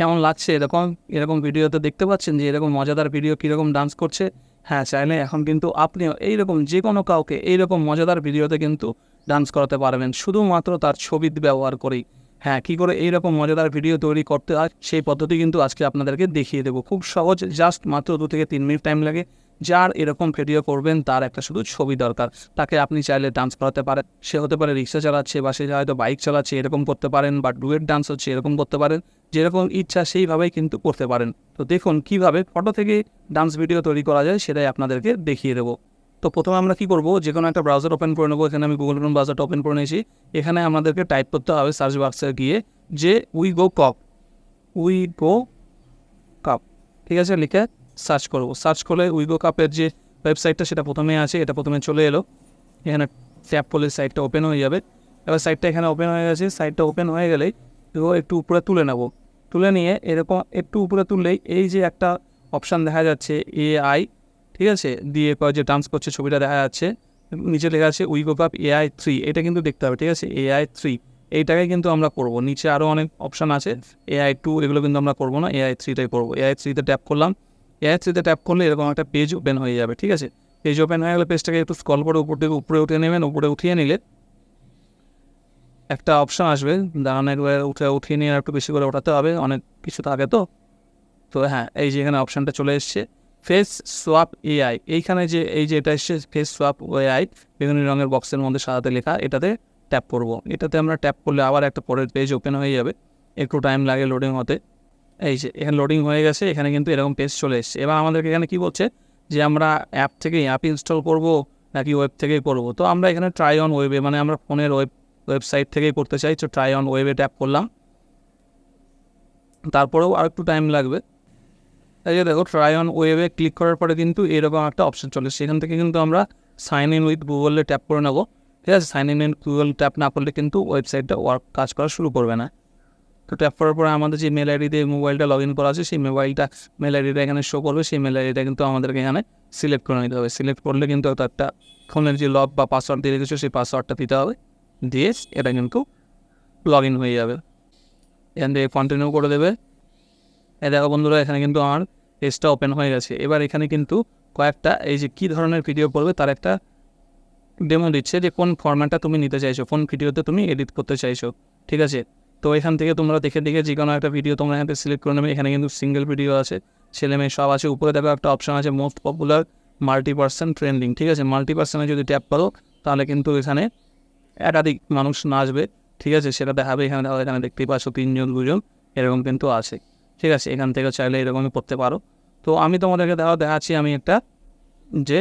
কেমন লাগছে? এরকম এরকম ভিডিওতে দেখতে পাচ্ছেন যে, এরকম মজাদার ভিডিও কীরকম ডান্স করছে? হ্যাঁ চাইলে এখন কিন্তু আপনিও এইরকম যে কোনো কাউকে এইরকম মজাদার ভিডিওতে কিন্তু ডান্স করাতে পারবেন। শুধুমাত্র তার ছবি ব্যবহার করেই। হ্যাঁ কী করে এইরকম মজাদার ভিডিও তৈরি করতে হয়, সেই পদ্ধতি কিন্তু আজকে আপনাদেরকে দেখিয়ে দেবো। খুব সহজ জাস্ট মাত্র দু থেকে তিন মিনিট টাইম লাগে। যার এরকম ভিডিও করবেন, তার একটা শুধু ছবি দরকার। তাকে আপনি চাইলে ডান্স করাতে পারেন। সে হতে পারে রিক্সা চালাচ্ছে বা সে হয়তো বাইক চালাচ্ছে, এরকম করতে পারেন বা ডুয়েট ডান্স হচ্ছে, এরকম করতে পারেন। যেরকম ইচ্ছা সেইভাবেই কিন্তু করতে পারেন। তো দেখুন কীভাবে ফটো থেকে ডান্স ভিডিও তৈরি করা যায়, সেটাই আপনাদেরকে দেখিয়ে দেবো। তো প্রথমে আমরা কি করব? যে কোনো একটা ব্রাউজার ওপেন করে নেব। এখানে আমি গুগল ক্রোম ব্রাউজারটা ওপেন করে নিয়েছি। এখানে আমাদেরকে টাইপ করতে হবে সার্চ বক্সে গিয়ে যে we go cup we go cup ঠিক আছে, লিখে সার্চ করব। সার্চ করলে উইগো কাপের যে ওয়েবসাইটটা সেটা প্রথমে আছে, এটা প্রথমে চলে এলো। এখানে ট্যাপ করলে সাইটটা ওপেন হয়ে যাবে। এবার সাইটটা এখানে ওপেন হয়ে গেছে। সাইটটা ওপেন হয়ে গেলেই তো একটু উপরে তুলে নেব। তুলে নিয়ে এরকম একটু উপরে তুললেই এই যে একটা অপশান দেখা যাচ্ছে এআই ঠিক আছে? দিয়ে যে ডান্স করছে, ছবিটা দেখা যাচ্ছে। নিচে লেখা আছে উইগো কাপ এআই থ্রি এটা কিন্তু দেখতে হবে, ঠিক আছে? এআই থ্রি এইটাকে কিন্তু আমরা করব। নিচে আরও অনেক অপশান আছে। এআই টু এগুলো কিন্তু আমরা করব না। এআই থ্রিটাই করব। এআই থ্রিতে ট্যাপ করলাম। থ্রিতে ট্যাপ করলে এরকম একটা পেজ ওপেন হয়ে যাবে, ঠিক আছে? পেজ ওপেন হয়ে গেলে পেজটাকে একটু স্কল করে উপর থেকে উপরে উঠে নেবেন, উপরে উঠিয়ে নিলে একটা অপশান আসবে দাঁড়ানো একবার উঠে উঠিয়ে নিয়ে একটু বেশি করে ওঠাতে হবে, অনেক কিছু থাকে তো? তো হ্যাঁ এই যে এখানে অপশানটা চলে এসছে ফেস সোয়াপ এআই এইখানে যে, এই যে এটা এসছে ফেস সোয়াপ এআই বিভিন্ন রঙের বক্সের মধ্যে সাদাতে লেখা, এটাতে ট্যাপ করব। এটাতে আমরা ট্যাপ করলে আবার একটা পরের পেজ ওপেন হয়ে যাবে, একটু টাইম লাগে লোডিং হতে। এই যে এখানে লোডিং হয়ে গেছে, এখানে কিন্তু এরকম পেজ চলে এসছে। এবার আমাদেরকে এখানে কি বলছে? যে আমরা অ্যাপ থেকে অ্যাপ ইনস্টল করব নাকি ওয়েব থেকেই করব? তো আমরা এখানে ট্রাই অন ওয়েবে মানে আমরা ফোনের ওয়েব ওয়েবসাইট থেকেই করতে চাই, তো ট্রাই অন ওয়েবে ট্যাপ করলাম। তারপরেও আর একটু টাইম লাগবে। এই যে দেখো ট্রাই অন ওয়েবে ক্লিক করার পরে কিন্তু এরকম একটা অপশন চলে সেখান থেকে কিন্তু আমরা সাইন ইন উইথ গুগলে ট্যাপ করে নেব। ঠিক আছে? Sign in with Google tap না করলে কিন্তু ওয়েবসাইটটা ওয়ার্ক কাজ করা শুরু করবে না। তো ট্যাপ করার পরে আমাদের যে মেল আইডি দিয়ে মোবাইলটা লগ ইন করা আছে, সেই মোবাইলটা মেল আইডিটা এখানে শো করবে। সেই মেল আইডিটা কিন্তু আমাদেরকে এখানে সিলেক্ট করে নিতে হবে। সিলেক্ট করলে কিন্তু একটা ফোনের যে লক বা পাসওয়ার্ড দিয়ে রেখেছো, সেই পাসওয়ার্ডটা দিতে হবে। দিয়ে এটা কিন্তু লগ ইন হয়ে যাবে। এখান থেকে কন্টিনিউ করে দেবে। এ দেখো বন্ধুরা, এখানে কিন্তু আমার পেজটা ওপেন হয়ে গেছে। এবার এখানে কিন্তু কয়েকটা, এই যে কী ধরনের ভিডিও করবে, তার একটা ডেমো দিচ্ছে যে কোন ফরম্যাটটা তুমি নিতে চাইছো, কোন ভিডিওতে তুমি এডিট করতে চাইছো। ঠিক আছে? তো এখান থেকে তোমরা দেখে দেখে যে কোনো একটা ভিডিও তোমরা এখান সিলেক্ট করে নেবে। এখানে কিন্তু সিঙ্গেল ভিডিও আছে। ছেলে মেয়ে সব আছে। উপরে দেখো একটা অপশান আছে most popular multi person trending ঠিক আছে? মাল্টি পার্সনে যদি ট্যাপ করো, তাহলে কিন্তু এখানে একাধিক মানুষ নাচবে, ঠিক আছে? সেটা দেখাবে এখানে। দেখো এখানে দেখতেই পাচ্ছ তিনজন, দুজন এরকম কিন্তু আছে, ঠিক আছে? এখান থেকে চাইলে এরকমই করতে পারো। তো আমি তোমাদেরকে দেখা, দেখাচ্ছি আমি একটা যে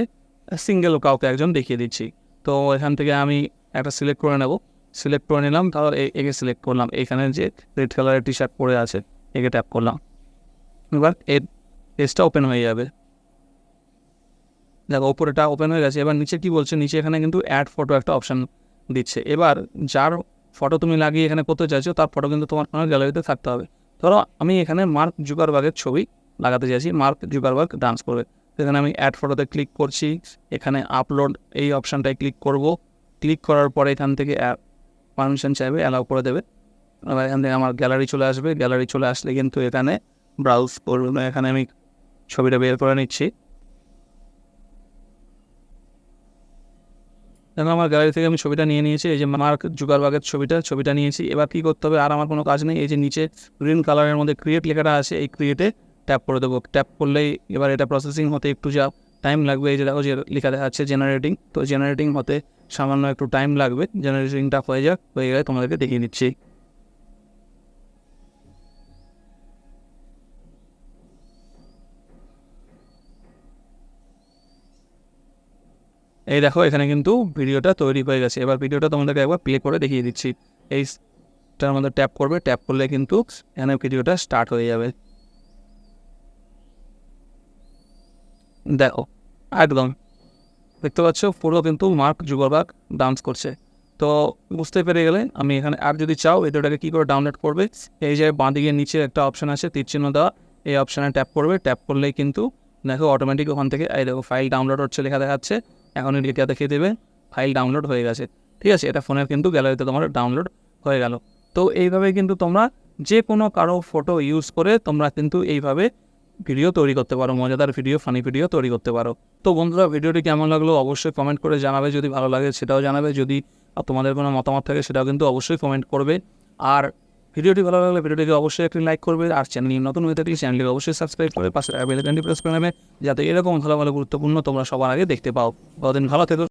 সিঙ্গেল কাউকে একজন দেখিয়ে দিচ্ছি। তো এখান থেকে আমি একটা সিলেক্ট করে নেব। সিলেক্ট করে নিলাম তাহলে একে সিলেক্ট করলাম। এখানে যে রেড কালারের টি শার্ট পরে আছে, একে ট্যাপ করলাম। এবার এর পেজটা ওপেন হয়ে যাবে। দেখো ওপরেটা ওপেন হয়ে গেছে। এবার নিচে কি বলছে? নিচে এখানে কিন্তু অ্যাড ফটো একটা অপশান দিচ্ছে। এবার যার ফটো তুমি লাগিয়ে এখানে করতে চাইছো, তার ফটো কিন্তু তোমার ফোনের গ্যালারিতে থাকতে হবে। ধরো, আমি এখানে মার্ক জুকারবার্গের ছবি লাগাতে চাইছি। মার্ক জুকারবার্গ ডান্স করবে। এখানে আমি অ্যাড ফটোতে ক্লিক করছি। এখানে আপলোড এই অপশানটায় ক্লিক করব। ক্লিক করার পরে এখান থেকে পারমিশন চাইবে অ্যালাউ করে দেবে। এখান থেকে আমার গ্যালারি চলে আসবে। গ্যালারি চলে আসলে কিন্তু এখানে ব্রাউজ করবে। এখানে আমি ছবিটা বের করে নিচ্ছি। দেখো, আমার গ্যালারি থেকে আমি ছবিটা নিয়ে নিয়েছি। এই যে মার্ক জুগারবাগের ছবিটা ছবিটা নিয়েছি। এবার কী করতে হবে? আর আমার কোনো কাজ নেই। এই যে নিচে গ্রিন কালারের মধ্যে ক্রিয়েট লেখাটা আছে, এই ক্রিয়েটে ট্যাপ করে দেবো। ট্যাপ করলেই এবার এটা প্রসেসিং হতে একটু যা টাইম লাগবে। এই যে দেখো যে লেখা দেখাচ্ছে জেনারেটিং তো জেনারেটিং হতে সামান্য একটু টাইম লাগবে জেনারেটিংটা হয়ে যাক, হয়ে গেলে তোমাদেরকে দেখিয়ে দিচ্ছি। এই দেখো, এখানে কিন্তু ভিডিওটা তৈরি হয়ে গেছে। এবার ভিডিওটা তোমাদেরকে একবার প্লে করে দেখিয়ে দিচ্ছি। এইটার মধ্যে ট্যাপ করবে ট্যাপ করলে কিন্তু এখানে ভিডিওটা স্টার্ট হয়ে যাবে। দেখো, একদম। দেখতে পাচ্ছ পুরো কিন্তু মার্ক জুগরবাগ ডান্স করছে। তো বুঝতে পেরে গেলে আমি এখানে আর যদি চাও ভিডিওটাকে কী করে ডাউনলোড করবে? এই যে বাঁদিকে নিচে একটা অপশান আছে, তীর চিহ্ন দেওয়া। এই অপশানে ট্যাপ করবে। ট্যাপ করলেই কিন্তু দেখো অটোমেটিক ওখান থেকে, এই দেখো ফাইল ডাউনলোড হচ্ছে লেখা দেখাচ্ছে। এখন এটা দেখিয়ে দেবে ফাইল ডাউনলোড হয়ে গেছে। ঠিক আছে, এটা ফোনের কিন্তু গ্যালারিতে তোমার ডাউনলোড হয়ে গেল। তো এইভাবে কিন্তু তোমরা যে কোনো কারও ফটো ইউজ করে তোমরা কিন্তু এইভাবে ভিডিও তৈরি করতে পারো, মজাদার ভিডিও ফানি ভিডিও তৈরি করতে পারো। তো বন্ধুরা ভিডিওটি কেমন লাগল অবশ্যই কমেন্ট করে জানাবে, যদি ভালো লাগে সেটাও জানাবে, যদি তোমাদের কোনো মতামত থাকে সেটাও কিন্তু অবশ্যই কমেন্ট করবে। আর ভিডিওটি ভালো লাগলে ভিডিওটিকে অবশ্যই একটি লাইক করবে, আর চ্যানেল নতুন হয়ে থাকলে চ্যানেলটিকে অবশ্যই সাবস্ক্রাইব করে পাশে প্রেস করে নেবে, যাতে এরকম ভালো ভালো গুরুত্বপূর্ণ তোমরা সবার আগে দেখতে পাও। কতদিন ভালো থেকো।